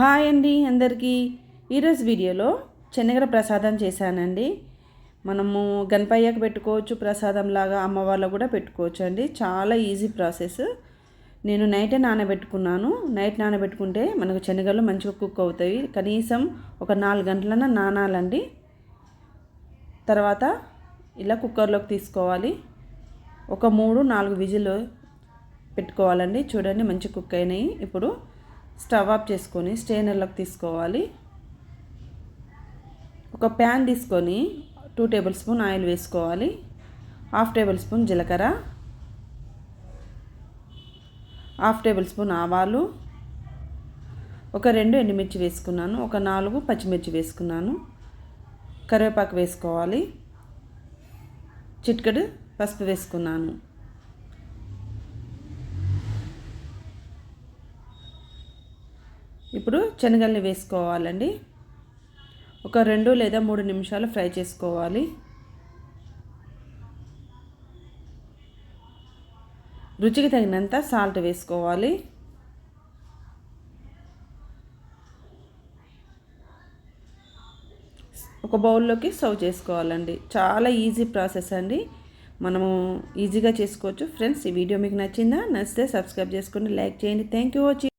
Hi అండి అందరికీ. ఈరోజు వీడియోలో శనగల ప్రసాదం చేశానండి. మనము గణపయ్యకు పెట్టుకోవచ్చు ప్రసాదం లాగా అమ్మవాళ్ళకు కూడా పెట్టుకోవచ్చు అండి. చాలా ఈజీ ప్రాసెస్. నేను నైటే నానబెట్టుకున్నాను. నైట్ నానబెట్టుకుంటే మనకు శనగలు మంచిగా కుక్ అవుతాయి. కనీసం ఒక నాలుగు గంటలన నానాలండి. తర్వాత ఇలా కుక్కర్లోకి తీసుకోవాలి. ఒక మూడు నాలుగు విజిల్ పెట్టుకోవాలండి. చూడండి మంచి కుక్ అయినాయి. ఇప్పుడు స్టవ్ ఆఫ్ చేసుకొని స్టెయినర్లోకి తీసుకోవాలి. ఒక ప్యాన్ తీసుకొని టూ టేబుల్ స్పూన్ ఆయిల్ వేసుకోవాలి. హాఫ్ టేబుల్ స్పూన్ జీలకర్ర. హాఫ్ టేబుల్ స్పూన్ ఆవాలు. ఒక రెండు ఎండుమిర్చి వేసుకున్నాను. ఒక నాలుగు పచ్చిమిర్చి వేసుకున్నాను. కరివేపాకు వేసుకోవాలి. చిట్కడు పసుపు వేసుకున్నాను. ఇప్పుడు శనగల్ని వేసుకోవాలండి. ఒక రెండు లేదా మూడు నిమిషాలు ఫ్రై చేసుకోవాలి. రుచికి తగినంత సాల్ట్ వేసుకోవాలి. ఒక బౌల్లోకి సర్వ్ చేసుకోవాలండి. చాలా ఈజీ ప్రాసెస్ అండి. మనము ఈజీగా చేసుకోవచ్చు. ఫ్రెండ్స్ ఈ వీడియో మీకు నచ్చిందా? నచ్చితే సబ్స్క్రైబ్ చేసుకోండి లైక్ చేయండి. Thank you watching.